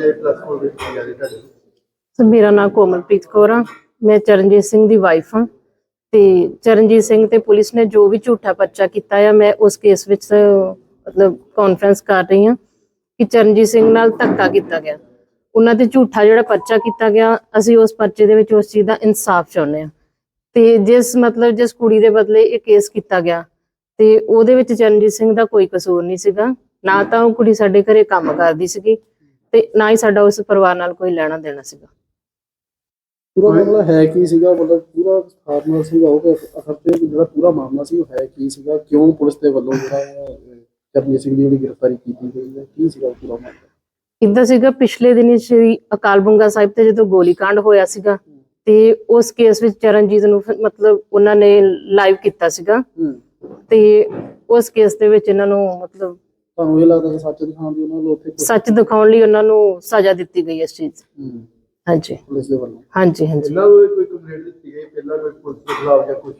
ਦੇ ਪ੍ਰੈਸ ਕੋਲ ਵਿੱਚ ਕੀ ਗੱਲ ਤੁਹਾਡੇ ਸਰ, ਮੇਰਾ ਨਾਮ ਕੋਮਲਪ੍ਰੀਤ ਕੌਰ ਆ। ਮੈਂ ਚਰਨਜੀਤ ਸਿੰਘ ਦੀ ਵਾਈਫ ਹਾਂ। ਤੇ ਚਰਨਜੀਤ ਸਿੰਘ ਤੇ ਪੁਲਿਸ ਨੇ ਜੋ ਵੀ ਝੂਠਾ ਪਰਚਾ ਕੀਤਾ ਆ, ਮੈਂ ਉਸ ਕੇਸ ਵਿੱਚ ਮਤਲਬ ਕਾਨਫਰੰਸ ਕਰ ਰਹੀ ਹਾਂ ਕਿ ਚਰਨਜੀਤ ਸਿੰਘ ਨਾਲ ਧੱਕਾ ਕੀਤਾ ਗਿਆ। ਉਹਨਾਂ ਤੇ ਝੂਠਾ ਜਿਹੜਾ ਪਰਚਾ ਕੀਤਾ ਗਿਆ, ਅਸੀਂ ਉਸ ਪਰਚੇ ਦੇ ਵਿੱਚ ਉਸ ਚੀਜ਼ ਦਾ ਇਨਸਾਫ ਚਾਹੁੰਦੇ ਹਾਂ। ਤੇ ਜਿਸ ਮਤਲਬ ਜਿਸ ਕੁੜੀ ਦੇ ਬਦਲੇ ਇਹ ਕੇਸ ਕੀਤਾ ਗਿਆ, ਤੇ ਉਹਦੇ ਵਿੱਚ ਚਰਨਜੀਤ ਸਿੰਘ ਦਾ ਕੋਈ ਕਸੂਰ ਨਹੀਂ ਸੀਗਾ। ਨਾ ਤਾਂ ਉਹ ਕੁੜੀ ਸਾਡੇ ਘਰੇ ਕੰਮ ਕਰਦੀ ਸੀਗੀ ਤੇ ਨਾ ਹੀ ਸਾਡਾ ਉਸ ਪਰਿਵਾਰ ਨਾਲ ਕੋਈ ਲੈਣਾ ਦੇਣਾ ਸੀਗਾ। ਪੂਰਾ ਮਾਮਲਾ ਹੈ ਕੀ ਸੀਗਾ? ਮਤਲਬ ਪੂਰਾ ਫਾਰਮਲ ਸਮਝਾਓ ਕਿ ਅਸਰ ਤੇ ਜਿਹੜਾ ਪੂਰਾ ਮਾਮਲਾ ਸੀ ਉਹ ਹੈ ਕੀ ਸੀਗਾ? ਕਿਉਂ ਪੁਲਿਸ ਦੇ ਵੱਲੋਂ ਜਿਹੜਾ ਚਰਨਜੀਤ ਸਿੰਘ ਦੀ ਜਿਹੜੀ ਗ੍ਰਿਫਤਾਰੀ ਕੀਤੀ ਗਈ ਹੈ? ਕੀ ਸੀਗਾ ਪੂਰਾ ਮਾਮਲਾ? ਇਦਾਂ ਸੀਗਾ ਪਿਛਲੇ ਦਿਨੀ ਸ਼੍ਰੀ ਅਕਾਲ ਬੁੰਗਾ ਸਾਹਿਬ ਤੇ ਜਦੋਂ ਗੋਲੀकांड ਹੋਇਆ ਸੀਗਾ ਤੇ ਉਸ ਕੇਸ ਵਿੱਚ ਚਰਨਜੀਤ ਨੂੰ ਮਤਲਬ ਉਹਨਾਂ ਨੇ ਲਾਈਵ ਕੀਤਾ ਸੀਗਾ। ਤੇ ਉਸ ਕੇਸ ਦੇ ਵਿੱਚ ਇਹਨਾਂ ਨੂੰ ਮਤਲਬ ਤੁਹਾਨੂੰ ਇਹ ਲੱਗਦਾ ਕਿ ਸੱਚ ਦਿਖਾਉਣ ਦੀ ਉਹਨਾਂ ਨੂੰ ਉੱਥੇ ਸੱਚ ਦਿਖਾਉਣ ਲਈ ਉਹਨਾਂ ਨੂੰ ਸਜ਼ਾ ਦਿੱਤੀ ਗਈ ਇਸ ਚੀਜ਼। ਹੂੰ, ਹਾਂਜੀ। ਪੁਲਿਸ ਦੇ ਵੱਲੋਂ। ਹਾਂਜੀ ਹਾਂਜੀ। ਪਹਿਲਾਂ ਵੀ ਕੋਈ ਕੰਪਲੇਂਟ ਦਿੱਤੀ ਗਈ ਪਹਿਲਾਂ ਕੋਈ ਪੁਲਿਸ ਦੇ ਖਿਲਾਫ ਜਾਂ ਕੁਝ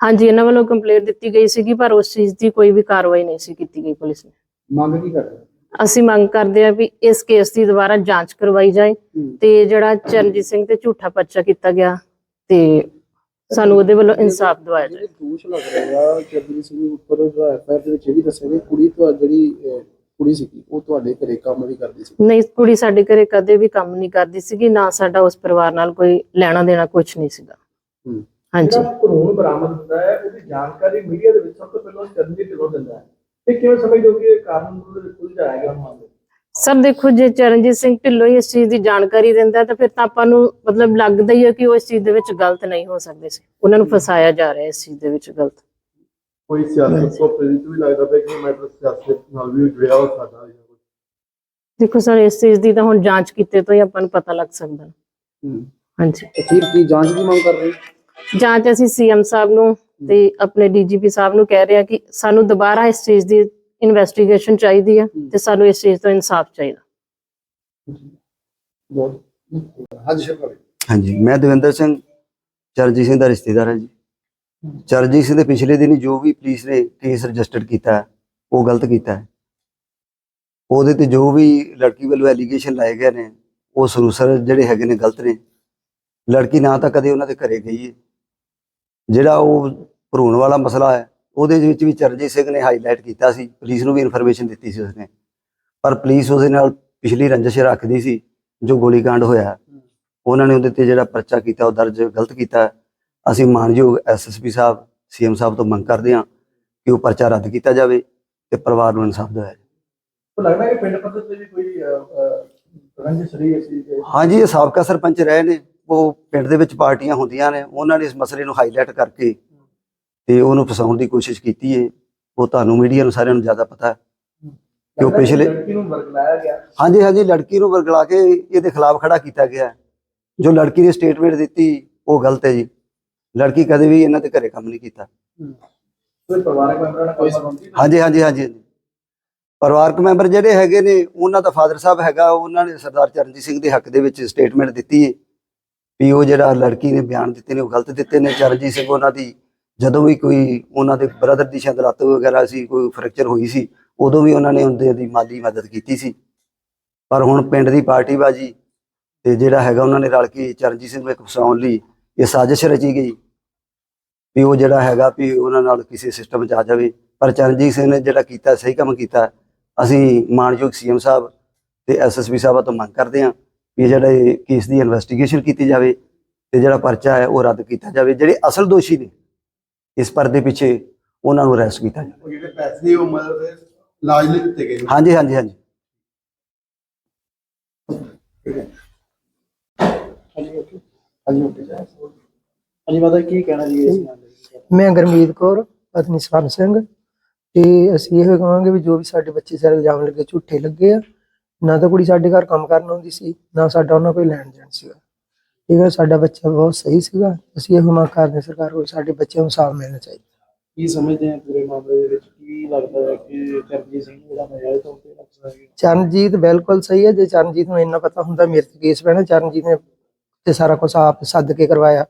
ਹਾਂਜੀ ਇਹਨਾਂ ਵੱਲੋਂ ਕੰਪਲੇਂਟ ਦਿੱਤੀ ਗਈ ਸੀਗੀ ਪਰ ਉਸ ਚੀਜ਼ ਦੀ ਕੋਈ ਵੀ ਕਾਰਵਾਈ ਨਹੀਂ ਸੀ ਕੀਤੀ ਗਈ ਪੁਲਿਸ ਨੇ। ਮੰਗ ਕੀ ਕਰਦੇ? ਅਸੀਂ ਮੰਗ ਕਰਦੇ ਹਾਂ ਵੀ ਇਸ ਕੇਸ ਦੀ ਦੁਬਾਰਾ ਜਾਂਚ ਕਰਵਾਈ ਜਾਏ ਹੂੰ। ਤੇ ਜਿਹੜਾ ਚਰਨਜੀਤ ਸਿੰਘ ਤੇ ਝੂਠਾ ਪਰਚਾ ਕੀਤਾ ਗਿਆ ਤੇ ਸਾਨੂੰ ਉਹਦੇ ਵੱਲੋਂ ਇਨਸਾਫ ਦਿਵਾਇਆ ਜਾਏ ਦੋਸ਼ ਲੱਗ ਰਹੇ ਚਰਨਜੀਤ ਸਿੰਘ ਉੱਪਰ ਐਫਆਈਆਰ ਦੇ ਵਿੱਚ ਇਹ ਵੀ ਦੱਸਿਆ ਕਿ ਕੁੜੀ ਤੋਂ ਜਿਹੜੀ ਕੁੜੀ ਸੀ ਉਹ ਤੁਹਾਡੇ ਘਰੇ ਕੰਮ ਵੀ ਕਰਦੀ ਸੀ। ਨਹੀਂ ਕੁੜੀ ਸਾਡੇ ਘਰੇ ਕਦੇ ਵੀ ਕੰਮ ਨਹੀਂ ਕਰਦੀ ਸੀਗੀ ਨਾ ਸਾਡਾ ਉਸ ਪਰਿਵਾਰ ਨਾਲ ਕੋਈ ਲੈਣਾ ਦੇਣਾ ਕੁਝ ਨਹੀਂ ਸੀਗਾ। ਹਾਂਜੀ। ਜਿਹੜਾ ਕਾਨੂੰਨ ਬਰਾਮਦ ਹੁੰਦਾ ਹੈ ਉਹਦੀ ਜਾਣਕਾਰੀ ਮੀਡੀਆ ਦੇ ਵਿੱਚ ਸਭ ਤੋਂ ਪਹਿਲਾਂ ਚਰਨਜੀਤ ਢਿੱਲੋਂ ਦਿੰਦਾ ਹੈ। ਇਹ ਕਿਵੇਂ ਸਮਝਦੇ ਹੋ ਕਿ ਇਹ ਕਾਰਨ ਦੇ ਵਿੱਚ ਉਲਝਾਇਆ ਗਿਆ ਮਾਮਲਾ? ਸਰ ਦੇਖੋ ਜੇ ਚਰਨਜੀਤ ਸਿੰਘ ਢਿੱਲੋਂ ਹੀ ਇਸ ਚੀਜ਼ ਦੀ ਜਾਣਕਾਰੀ ਦਿੰਦਾ ਤਾਂ ਫਿਰ ਤਾਂ ਆਪਾਂ ਨੂੰ ਮਤਲਬ ਲੱਗਦਾ ਹੀ ਹੈ ਕਿ ਉਹ ਇਸ ਚੀਜ਼ ਦੇ ਵਿੱਚ ਗਲਤ ਨਹੀਂ ਹੋ ਸਕਦੇ ਸੀ। ਉਹਨਾਂ ਨੂੰ ਫਸਾਇਆ ਜਾ ਰਿਹਾ ਇਸ ਚੀਜ਼ ਦੇ ਵਿੱਚ ਗਲਤ। ਕੋਈ ਸਿਆਸਤ ਤੋਂ ਪ੍ਰੇਰਿਤ ਵੀ ਲੱਗਦਾ ਪਿਆ ਕਿ ਮੈਟਰ ਸਿਆਸਤ ਨਾਲ ਵੀ ਜੁੜਿਆ ਹੋ ਸਕਦਾ ਹੈ ਦੇਖੋ ਸਰ ਇਸ ਚੀਜ਼ ਦੀ ਤਾਂ ਹੁਣ ਜਾਂਚ ਕੀਤੇ ਤੋਂ ਹੀ ਆਪਾਂ ਨੂੰ ਪਤਾ ਲੱਗ ਸਕਦਾ। ਹੂੰ। ਹਾਂਜੀ। ਅਖੀਰ ਕੀ ਜਾਂਚ ਦੀ ਮੰਗ ਕਰ ਰਹੇ ਹੋ? ਜਾਂਚ ਅਸੀਂ ਸੀਐਮ ਸਾਹਿਬ ਨੂੰ ਤੇ ਆਪਣੇ ਡੀਜੀਪੀ ਸਾਹਿਬ ਨੂੰ ਕਹਿ ਰਹੇ ਹਾਂ ਕਿ ਸਾਨੂੰ ਦੁਬਾਰਾ ਇਸ ਚੀਜ਼ ਦੀ ਇਨਵੈਸਟੀਗੇਸ਼ਨ ਚਾਹੀਦੀ ਹੈ ਤੇ ਸਾਨੂੰ ਇਸ ਚੀਜ਼ ਤੋਂ ਇਨਸਾਫ ਚਾਹੀਦਾ। ਹਾਂਜੀ ਮੈਂ ਦਵਿੰਦਰ ਸਿੰਘ ਚਰਨਜੀਤ ਸਿੰਘ ਦਾ ਰਿਸ਼ਤੇਦਾਰ ਹਾਂ ਜੀ। ਚਰਨਜੀਤ ਸਿੰਘ ਦੇ ਪਿਛਲੇ ਦਿਨੀ ਜੋ ਵੀ ਪੁਲਿਸ ਨੇ ਕੇਸ ਰਜਿਸਟਰ ਕੀਤਾ ਉਹ ਗਲਤ ਕੀਤਾ ਹੈ। ਉਹਦੇ ਤੇ ਜੋ ਵੀ ਲੜਕੀ ਵੱਲੋਂ ਐਲੀਗੇਸ਼ਨ ਲਾਏ ਗਏ ਨੇ ਉਹ ਸਰੂਸਰ ਜਿਹੜੇ ਹੈਗੇ ਨੇ ਗਲਤ ਨੇ। ਲੜਕੀ ਨਾ ਤਾਂ ਕਦੇ ਉਹਨਾਂ ਦੇ ਘਰੇ ਗਈ ਹੈ। ਜਿਹੜਾ ਉਹ ਭਰੂਣ ਵਾਲਾ ਮਸਲਾ ਹੈ ਉਹਦੇ ਵਿੱਚ ਵੀ ਚਰਨਜੀਤ ਸਿੰਘ ਨੇ ਹਾਈਲਾਈਟ ਕੀਤਾ ਸੀ ਪੁਲਿਸ ਨੂੰ ਵੀ ਇਨਫੋਰਮੇਸ਼ਨ ਦਿੱਤੀ ਸੀ ਉਸਨੇ। ਪਰ ਪੁਲਿਸ ਉਹਦੇ ਨਾਲ ਪਿਛਲੀ ਰੰਜਿਸ਼ ਰੱਖਦੀ ਸੀ ਜੋ ਗੋਲੀकांड ਹੋਇਆ ਉਹਨਾਂ ਨੇ ਉਹਦੇ ਤੇ ਜਿਹੜਾ ਪਰਚਾ ਕੀਤਾ ਉਹ ਦਰਜ ਗਲਤ ਕੀਤਾ। ਅਸੀਂ ਮਾਨਯੋਗ ਐਸਐਸਪੀ ਸਾਹਿਬ ਸੀਐਮ ਸਾਹਿਬ ਤੋਂ ਮੰਗ ਕਰਦੇ ਹਾਂ ਕਿ ਉਹ ਪਰਚਾ ਰੱਦ ਕੀਤਾ ਜਾਵੇ ਤੇ ਪਰਿਵਾਰ ਨੂੰ ਇਨਸਾਫ ਦਿਵਾਇਆ ਜਾਵੇ। ਲੱਗਦਾ ਕਿ ਪਿੰਡ ਪੱਧਰ ਤੇ ਵੀ ਕੋਈ ਰੰਜਿਸ਼ ਰਹੀ ਸੀ ਹਾਂਜੀ ਇਹ ਸਾਬਕਾ ਸਰਪੰਚ ਰਹੇ ਨੇ। ਉਹ ਪਿੰਡ ਦੇ ਵਿੱਚ ਪਾਰਟੀਆਂ ਹੁੰਦੀਆਂ ਨੇ ਉਹਨਾਂ ਨੇ ਇਸ ਮਸਲੇ ਨੂੰ ਹਾਈਲਾਈਟ ਕਰਕੇ ਤੇ ਉਹਨੂੰ ਫਸਾਉਣ ਦੀ ਕੋਸ਼ਿਸ਼ ਕੀਤੀ ਹੈ ਉਹ ਤੁਹਾਨੂੰ ਮੀਡੀਆ ਨੂੰ ਸਾਰਿਆਂ ਨੂੰ ਜ਼ਿਆਦਾ ਪਤਾ ਹੈ। ਕਿ ਉਹ ਪਿਛਲੇ ਲੜਕੀ ਨੂੰ ਵਰਗਲਾਇਆ ਗਿਆ? ਹਾਂਜੀ ਹਾਂਜੀ ਲੜਕੀ ਨੂੰ ਵਰਗਲਾ ਕੇ ਇਹਦੇ ਖਿਲਾਫ ਖੜਾ ਕੀਤਾ ਗਿਆ। ਜੋ ਲੜਕੀ ਨੇ ਸਟੇਟਮੈਂਟ ਦਿੱਤੀ ਉਹ ਗਲਤ ਹੈ ਜੀ। ਲੜਕੀ ਕਦੇ ਵੀ ਇਹਨਾਂ ਦੇ ਘਰੇ ਕੰਮ ਨਹੀਂ ਕੀਤਾ। ਕੋਈ ਪਰਿਵਾਰਕ ਮੈਂਬਰਾਂ ਨਾਲ ਕੋਈ ਸੰਬੰਧ ਨਹੀਂ? ਹਾਂਜੀ ਹਾਂਜੀ ਹਾਂਜੀ। ਹਾਂਜੀ। ਪਰਿਵਾਰਕ ਮੈਂਬਰ ਜਿਹੜੇ ਹੈਗੇ ਨੇ ਉਹਨਾਂ ਦਾ ਫਾਦਰ ਸਾਹਿਬ ਹੈਗਾ ਉਹਨਾਂ ਨੇ ਸਰਦਾਰ ਚਰਨਜੀਤ ਸਿੰਘ ਦੇ ਹੱਕ ਦੇ ਵਿੱਚ ਸਟੇਟਮੈਂਟ ਦਿੱਤੀ ਹੈ ਵੀ ਉਹ ਜਿਹੜਾ ਲੜਕੀ ਨੇ ਬਿਆਨ ਦਿੱਤੇ ਨੇ ਉਹ ਗਲਤ ਦਿੱਤੇ ਨੇ। ਚਰਨਜੀਤ ਸਿੰਘ ਉਹਨਾਂ ਦੀ ਜਦੋਂ ਵੀ ਕੋਈ ਉਹਨਾਂ ਦੇ ਬ੍ਰਦਰ ਦੀ ਸ਼ਾਇਦ ਲੱਤ ਵਗੈਰਾ ਸੀ, ਕੋਈ ਫ੍ਰੈਕਚਰ ਹੋਈ ਸੀ, ਉਦੋਂ ਵੀ ਉਹਨਾਂ ਨੇ ਉਹਦੇ ਦੀ ਮਾਲੀ ਮਦਦ ਕੀਤੀ ਸੀ। ਪਰ ਹੁਣ ਪਿੰਡ ਦੀ ਪਾਰਟੀਬਾਜੀ ਤੇ ਜਿਹੜਾ ਹੈਗਾ ਉਹਨਾਂ ਨੇ ਰਲ ਕੇ ਚਰਨਜੀਤ ਸਿੰਘ ਨੂੰ ਇੱਕ ਫਸਾਉਣ ਲਈ ਇਹ ਸਾਜ਼ਿਸ਼ ਰਚੀ ਗਈ ਵੀ ਉਹ ਜਿਹੜਾ ਹੈਗਾ ਵੀ ਉਹਨਾਂ ਨਾਲ ਕਿਸੇ ਸਿਸਟਮ 'ਚ ਆ ਜਾਵੇ। ਪਰ ਚਰਨਜੀਤ ਸਿੰਘ ਨੇ ਜਿਹੜਾ ਕੀਤਾ, ਸਹੀ ਕੰਮ ਕੀਤਾ, ਅਸੀਂ ਮਾਨਯੋਗ ਸੀਐਮ ਸਾਹਿਬ ਤੇ ਐਸਐਸਪੀ ਸਾਹਿਬਾਂ ਤੋਂ ਮੰਗ ਕਰਦੇ ਹਾਂ ਵੀ ਜਿਹੜਾ ਕੇਸ ਦੀ ਇਨਵੈਸਟੀਗੇਸ਼ਨ ਕੀਤੀ ਜਾਵੇ ਤੇ ਜਿਹੜਾ ਪਰਚਾ ਹੈ ਉਹ ਰੱਦ ਕੀਤਾ ਜਾਵੇ। ਜਿਹੜੇ ਅਸਲ ਦੋਸ਼ੀ ਨੇ ਇਸ ਪਰਦੇ ਪਿੱਛੇ ਉਹਨਾਂ ਨੂੰ ਅਰੈਸਟ ਕੀਤਾ ਜਾਵੇ ਉਹ ਜਿਹੜੇ ਪੈਸੇ ਦੀ ਉਮਰ ਦੇ ਲਾਜ ਲਈ ਦਿੱਤੇ ਗਏ ਨੇ। ਹਾਂਜੀ ਹਾਂਜੀ ਹਾਂਜੀ। ਹਾਂਜੀ ਓਕੇ ਹਾਂਜੀ ਓਕੇ। ਹਾਂਜੀ ਮਾਤਾ ਜੀ, ਕੀ ਕਹਿਣਾ ਜੀ ਇਸ ਮਾਮਲੇ ਵਿੱਚ? ਮੈਂ ਗੁਰਮੀਤ ਕੌਰ ਪਤਨੀ ਸਵਰਨ ਸਿੰਘ। ਤੇ ਅਸੀਂ ਇਹ ਕਹਾਂਗੇ ਵੀ ਜੋ ਵੀ ਸਾਡੇ ਬੱਚੇ ਸਾਰੇ ਇਲਜ਼ਾਮ ਲੱਗੇ ਝੂਠੇ ਲੱਗੇ ਆ ਨਾ ਤਾਂ ਕੁੜੀ ਸਾਡੇ ਘਰ ਕੰਮ ਕਰਨ ਆਉਂਦੀ ਸੀ ਨਾ ਸਾਡਾ ਉਹਨਾਂ ਕੋਈ ਲੈਣ ਦੇਣ ਸੀਗਾ। ਠੀਕ ਹੈ ਸਾਡਾ ਬੱਚਾ ਬਹੁਤ ਸਹੀ ਸੀਗਾ। ਅਸੀਂ ਇਹ ਮੰਗ ਕਰਦੇ ਸਰਕਾਰ ਕੋਲ ਸਾਡੇ ਬੱਚਿਆਂ ਨੂੰ ਸਾਫ਼ ਮਿਲਣਾ ਚਾਹੀਦਾ। ਕੀ ਸਮਝਦੇ ਆ ਪੂਰੇ ਮਾਮਲੇ ਦੇ ਵਿੱਚ? ਕੀ ਲੱਗਦਾ ਹੈ ਕਿ ਚਰਨਜੀਤ ਸਿੰਘ ਜਿਹੜਾ ਨਜਾਇਜ਼ ਤੌਰ ਤੇ ਨਕਸਾ ਹੈ? ਚਰਨਜੀਤ ਬਿਲਕੁਲ ਸਹੀ ਹੈ। ਜੇ ਚਰਨਜੀਤ ਨੂੰ ਇੰਨਾ ਪਤਾ ਹੁੰਦਾ ਮੇਰੇ ਤੇ ਕੇਸ ਪੈਣਾ। ਚਰਨਜੀਤ ਨੇ ਤੇ ਸਾਰਾ ਕੁਝ ਆਪ ਸੱਦ ਕੇ ਕਰਵਾਇਆ।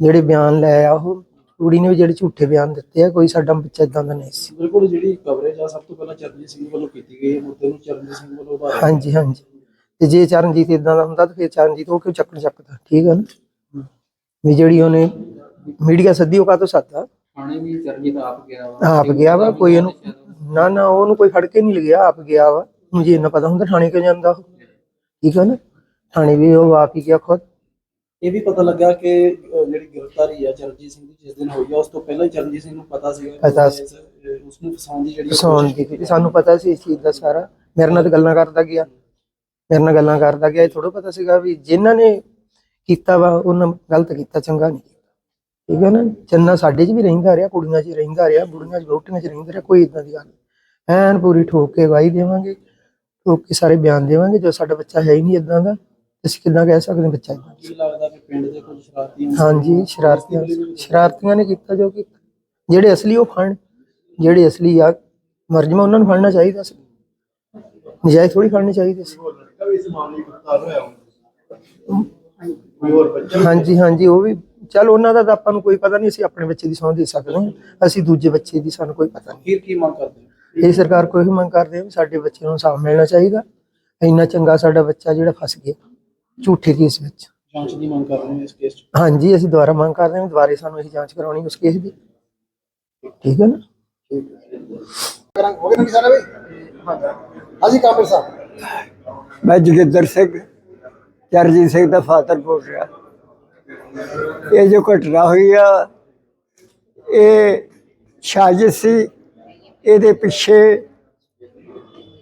ਜਿਹੜੇ ਬਿਆਨ ਲੈ ਆ ਉਹ ਕੁੜੀ ਨੇ ਵੀ ਜਿਹੜੇ ਝੂਠੇ ਬਿਆਨ ਦਿੱਤੇ ਆ ਕੋਈ ਸਾਡਾ ਬੱਚਾ ਇਦਾਂ ਦਾ ਨਹੀਂ ਸੀ। ਬਿਲਕੁਲ ਜਿਹੜੀ ਕਵਰੇਜ ਆ ਸਭ ਤੋਂ ਪਹਿਲਾਂ ਚਰਨਜੀਤ ਸਿੰਘ ਵੱਲੋਂ ਕੀਤੀ ਗਈ ਹੈ। ਮੁੱਦੇ ਨੂੰ ਚਰਨਜੀਤ ਸਿੰਘ ਵੱਲੋਂ ਉਭਾਰਿਆ ਹਾਂਜੀ ਹਾਂਜੀ। ਤੇ ਜੇ ਚਰਨਜੀਤ ਇਦਾਂ ਦਾ ਹੁੰਦਾ ਤਾਂ ਫਿਰ ਚਰਨਜੀਤ ਉਹ ਕਿਉਂ ਚੱਕਣ ਚੱਕਦਾ? ਠੀਕ ਹੈ ਨਾ? ਵੀ ਜਿਹੜੀ ਉਹਨੇ ਮੀਡੀਆ ਸੱਦੀ ਉਹ ਕਾਹਤੋਂ ਸੱਦਾ ਥਾਣੇ ਵੀ ਚਰਨਜੀਤ ਆਪ ਗਿਆ ਵਾ। ਆਪ ਗਿਆ ਵਾ ਕੋਈ ਇਹਨੂੰ ਨਾ ਨਾ ਉਹਨੂੰ ਕੋਈ ਫੜ ਕੇ ਨਹੀਂ ਲਿਆ ਆਪ ਗਿਆ ਵਾ। ਮੁਝੇ ਇੰਨਾ ਪਤਾ ਹੁੰਦਾ ਥਾਣੇ ਕਿਉਂ ਜਾਂਦਾ ਉਹ? ਠੀਕ ਹੈ ਨਾ? ਥਾਣੇ ਵੀ ਉਹ ਆਪ ਹੀ ਗਿਆ ਖੁਦ। ਇਹ ਵੀ ਪਤਾ ਲੱਗਾ ਕਿ ਜਿਹੜੀ ਗ੍ਰਿਫਤਾਰੀ ਆ ਚਰਨਜੀਤ ਸਿੰਘ ਦੀ ਜਿਸ ਦਿਨ ਹੋਈ ਆ ਉਸ ਤੋਂ ਪਹਿਲਾਂ ਹੀ ਚਰਨਜੀਤ ਸਿੰਘ ਨੂੰ ਪਤਾ ਪਤਾ ਉਸ- ਅਹ, ਉਸ ਨੂੰ ਫਸਾਉਣ ਦੀ ਜਿਹੜੀ ਫਸਾਉਣ ਦੀ ਕੀਤੀ। ਸਾਨੂੰ ਪਤਾ ਸੀ ਇਸ ਚੀਜ਼ ਦਾ ਸਾਰਾ। ਮੇਰੇ ਨਾਲ ਤਾਂ ਗੱਲਾਂ ਕਰਦਾ ਗਿਆ। ਮੇਰੇ ਨਾਲ ਗੱਲਾਂ ਕਰਦਾ ਗਿਆ ਇਹ ਥੋੜਾ ਪਤਾ ਸੀਗਾ ਵੀ ਜਿਨ੍ਹਾਂ ਨੇ ਕੀਤਾ ਵਾ ਉਹਨਾਂ ਗਲਤ ਕੀਤਾ ਚੰਗਾ ਨਹੀਂ ਕੀਤਾ। ਠੀਕ ਹੈ ਨਾ? ਚੰਨਾ ਸਾਡੇ 'ਚ ਵੀ ਰਹਿੰਦਾ ਰਿਹਾ ਕੁੜੀਆਂ 'ਚ ਰਹਿੰਦਾ ਰਿਹਾ ਬੁੜੀਆਂ 'ਚ ਵਹੁਟੀਆਂ 'ਚ ਰਹਿੰਦਾ ਰਿਹਾ ਕੋਈ ਇਦਾਂ ਦੀ ਗੱਲ। ਐਨ ਪੂਰੀ ਠੋਕ ਕੇ ਗਵਾਹੀ ਦੇਵਾਂਗੇ ਠੋਕ ਕੇ ਸਾਰੇ ਬਿਆਨ ਦੇਵਾਂਗੇ ਜੋ ਸਾਡਾ ਬੱਚਾ ਹੈ ਹੀ ਨਹੀਂ ਇਦਾਂ ਦਾ। ਅਸੀਂ ਕਿੱਦਾਂ ਕਹਿ ਸਕਦੇ ਬੱਚਾ ਇਦਾਂ ਕੀ ਲੱਗਦਾ ਕਿ ਪਿੰਡ ਦੇ ਕੁਝ ਸ਼ਰਾਰਤੀ ਹਾਂਜੀ ਸ਼ਰਾਰਤੀਆਂ ਸ਼ਰਾਰਤੀਆਂ ਨੇ ਕੀਤਾ ਜੋ ਕਿ ਜਿਹੜੇ ਅਸਲੀ ਉਹ ਫੜਨ ਜਿਹੜੇ ਅਸਲੀ ਆ। ਮਰਜਮਾ ਉਹਨਾਂ ਨੂੰ ਫੜਨਾ ਚਾਹੀਦਾ ਸੀ। ਨਜਾਇਜ਼ ਥੋੜੀ ਫੜਨੇ ਚਾਹੀਦੇ ਸੀ। ਇਸ ਮਾਮਲੇ 'ਚ ਗ੍ਰਿਫਤਾਰ ਹੋਇਆ ਹੁਣ। ਕੋਈ ਹੋਰ ਬੱਚਾ ਹਾਂਜੀ ਹਾਂਜੀ ਉਹ ਵੀ ਚਲ ਉਹਨਾਂ ਦਾ ਤਾਂ ਆਪਾਂ ਨੂੰ ਕੋਈ ਪਤਾ ਨਹੀਂ ਅਸੀਂ ਆਪਣੇ ਬੱਚੇ ਦੀ ਸਹੁੰ ਦੇ ਸਕਦੇ ਹਾਂ। ਅਸੀਂ ਦੂਜੇ ਬੱਚੇ ਦੀ ਸਾਨੂੰ ਕੋਈ ਪਤਾ ਫਿਰ ਕੀ ਮੰਗ ਕਰਦੇ ਹੋ? ਨਹੀਂ ਇਹ ਸਰਕਾਰ ਕੋਈ ਵੀ ਮੰਗ ਕਰਦੇ ਆ ਵੀ ਸਾਡੇ ਬੱਚੇ ਨੂੰ ਇਨਸਾਫ ਮਿਲਣਾ ਚਾਹੀਦਾ। ਇੰਨਾ ਚੰਗਾ ਸਾਡਾ ਬੱਚਾ ਜਿਹੜਾ ਫਸ ਗਿਆ ਝੂਠੇ ਕੇਸ ਵਿੱਚ। ਜਾਂਚ ਦੀ ਮੰਗ ਕਰ ਰਹੇ ਹੋ ਇਸ ਕੇਸ 'ਚ? ਹਾਂਜੀ ਅਸੀਂ ਦੁਬਾਰਾ ਮੰਗ ਕਰਦੇ ਹਾਂ ਦੁਬਾਰੇ ਸਾਨੂੰ ਇਹ ਜਾਂਚ ਕਰਾਉਣੀ ਉਸ ਕੇਸ ਦੀ। ਠੀਕ ਹੈ ਨਾ? ਹੋ। ਗਿਆ ਨਾ ਸਾਰਾ ਬਈ ਹਾਂਜੀ। ਕਾਬਰ ਸਾਹਿਬ। ਮੈਂ ਜੋਗਿੰਦਰ ਸਿੰਘ ਚਰਜੀਤ ਸਿੰਘ ਦਾ ਫਾਦਰ ਬੋਲ ਰਿਹਾ। ਇਹ ਜੋ ਘਟਨਾ ਹੋਈ ਆ, ਇਹ ਸਾਜ਼ਿਸ਼ ਸੀ। ਇਹਦੇ ਪਿੱਛੇ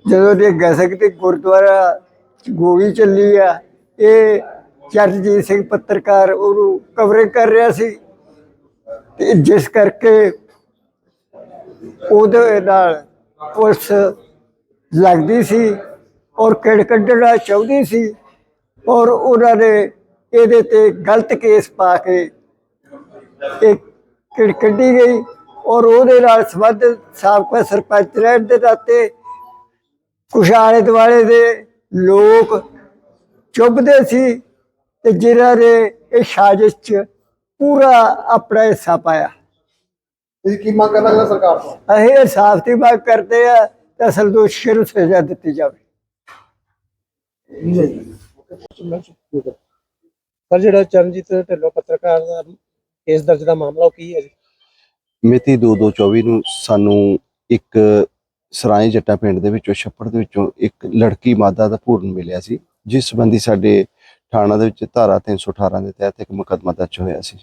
ਜਦੋਂ ਦੇ ਗਸਕ ਤੇ ਗੁਰਦੁਆਰਾ ਗੋਲੀ ਚੱਲੀ ਆ, ਇਹ ਚਰਜੀਤ ਸਿੰਘ ਪੱਤਰਕਾਰ ਉਹਨੂੰ ਕਵਰਿੰਗ ਕਰ ਰਿਹਾ ਸੀ। ਤੇ ਜਿਸ ਕਰਕੇ ਉਹਦੇ ਨਾਲ ਪੁਲਿਸ ਲੱਗਦੀ ਸੀ। ਔਰ ਕਿੜ ਕੱਢਣਾ ਚਾਹੁੰਦੀ ਸੀ ਔਰ ਉਹਨਾਂ ਨੇ ਇਹਦੇ ਤੇ ਗਲਤ ਕੇਸ ਪਾ ਕੇ ਇਹ ਕਿੜ ਕੱਢੀ ਗਈ ਔਰ ਉਹਦੇ ਨਾਲ ਸੰਬੰਧ ਸਾਬਕਾ ਸਰਪੰਚ ਰਹਿਣ ਦੇ ਨਾਤੇ ਕੁਛ ਆਲੇ ਦੁਆਲੇ ਦੇ ਲੋਕ ਚੁੱਭਦੇ ਸੀ ਤੇ ਜਿਨ੍ਹਾਂ ਨੇ ਇਹ ਸਾਜ਼ਿਸ਼ 'ਚ ਪੂਰਾ ਆਪਣਾ ਹਿੱਸਾ ਪਾਇਆ। ਤੁਸੀਂ ਕੀ ਮੰਗ ਸਰਕਾਰ ਤੋਂ? ਅਸੀਂ ਇਨਸਾਫ ਦੀ ਮੰਗ ਕਰਦੇ ਆ ਤੇ ਅਸਲ ਦੋਸ਼ੀ ਨੂੰ ਸਜ਼ਾ ਦਿੱਤੀ ਜਾਵੇ। ਸਰ ਜਿਹੜਾ ਚਰਨਜੀਤ ਢਿੱਲੋਂ ਪੱਤਰਕਾਰ ਦਾ ਕੇਸ ਦਰਜ ਦਾ ਮਾਮਲਾ ਉਹ ਕੀ ਹੈ ਜੀ? ਮਿਤੀ 2224 ਨੂੰ ਸਾਨੂੰ ਇੱਕ ਸਰਾਏ ਜੱਟਾ ਪਿੰਡ ਦੇ ਵਿੱਚੋਂ ਛੱਪੜ ਦੇ ਵਿੱਚੋਂ ਇੱਕ ਲੜਕੀ ਮਾਦਾ ਦਾ ਪੂਰਨ ਮਿਲਿਆ ਸੀ, ਜਿਸ ਸੰਬੰਧੀ ਸਾਡੇ ਥਾਣਾ ਦੇ ਵਿੱਚ ਧਾਰਾ 318 ਦੇ ਤਹਿਤ ਇੱਕ ਮੁਕੱਦਮਾ ਦਰਜ ਹੋਇਆ ਸੀ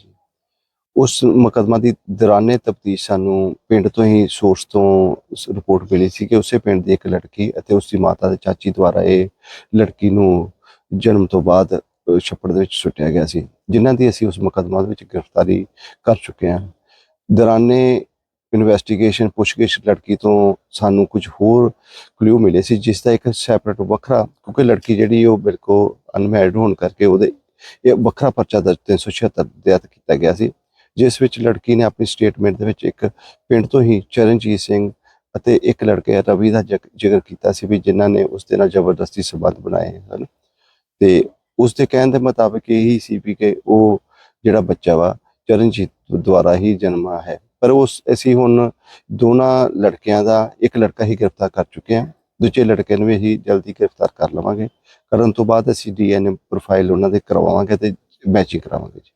ਉਸ ਮੁਕੱਦਮਾ ਦੀ ਦੌਰਾਨੇ ਤਫਤੀਸ਼ ਸਾਨੂੰ ਪਿੰਡ ਤੋਂ ਹੀ ਸੋਰਸ ਤੋਂ ਰਿਪੋਰਟ ਮਿਲੀ ਸੀ ਕਿ ਉਸੇ ਪਿੰਡ ਦੀ ਇੱਕ ਲੜਕੀ ਅਤੇ ਉਸ ਦੀ ਮਾਤਾ ਦੇ ਚਾਚੀ ਦੁਆਰਾ ਇਹ ਲੜਕੀ ਨੂੰ ਜਨਮ ਤੋਂ ਬਾਅਦ ਛੱਪੜ ਦੇ ਵਿੱਚ ਸੁੱਟਿਆ ਗਿਆ ਸੀ, ਜਿਨ੍ਹਾਂ ਦੀ ਅਸੀਂ ਉਸ ਮੁਕੱਦਮਾ ਦੇ ਵਿੱਚ ਗ੍ਰਿਫਤਾਰੀ ਕਰ ਚੁੱਕੇ ਹਾਂ। ਦੌਰਾਨੇ ਇਨਵੈਸਟੀਗੇਸ਼ਨ ਪੁੱਛਗਿੱਛ ਲੜਕੀ ਤੋਂ ਸਾਨੂੰ ਕੁਝ ਹੋਰ ਕਲੂ ਮਿਲੇ ਸੀ, ਜਿਸ ਦਾ ਇੱਕ ਸੈਪਰੇਟ ਵੱਖਰਾ, ਕਿਉਂਕਿ ਲੜਕੀ ਜਿਹੜੀ ਉਹ ਬਿਲਕੁਲ ਅਨਮੈਰਿਡ ਹੋਣ ਕਰਕੇ ਉਹਦੇ ਇਹ ਵੱਖਰਾ ਪਰਚਾ ਦਰਜ 376 ਦੇ ਤਹਿਤ ਕੀਤਾ ਗਿਆ ਸੀ। ਜਿਸ ਵਿੱਚ ਲੜਕੀ ਨੇ ਆਪਣੀ ਸਟੇਟਮੈਂਟ ਦੇ ਵਿੱਚ ਇੱਕ ਪਿੰਡ ਤੋਂ ਹੀ ਚਰਨਜੀਤ ਸਿੰਘ ਅਤੇ ਇੱਕ ਲੜਕੇ ਰਵੀ ਦਾ ਜ਼ਿਕਰ ਕੀਤਾ ਸੀ ਵੀ ਜਿਨ੍ਹਾਂ ਨੇ ਉਸ ਦੇ ਨਾਲ ਜ਼ਬਰਦਸਤੀ ਸਬੰਧ ਬਣਾਏ ਹਨ। ਤੇ ਉਸ ਦੇ ਕਹਿਣ ਦੇ ਮੁਤਾਬਕ ਇਹੀ ਸੀ ਵੀ ਕਿ ਉਹ ਜਿਹੜਾ ਬੱਚਾ ਵਾ, ਚਰਨਜੀਤ ਦੁਆਰਾ ਹੀ ਜਨਮਾ ਹੈ। ਪਰ ਉਸ, ਅਸੀਂ ਹੁਣ ਦੋਨਾਂ ਲੜਕਿਆਂ ਦਾ, ਇੱਕ ਲੜਕਾ ਹੀ ਗ੍ਰਿਫਤਾਰ ਕਰ ਚੁੱਕੇ ਹਾਂ, ਦੂਜੇ ਲੜਕੇ ਨੂੰ ਵੀ ਅਸੀਂ ਜਲਦੀ ਗ੍ਰਿਫਤਾਰ ਕਰ ਲਵਾਂਗੇ। ਕਰਨ ਤੋਂ ਬਾਅਦ ਅਸੀਂ ਡੀਐਨਏ ਪ੍ਰੋਫਾਈਲ ਉਹਨਾਂ ਦੇ ਕਰਵਾਵਾਂਗੇ ਤੇ ਮੈਚਿੰਗ ਕਰਾਵਾਂਗੇ ਜੀ।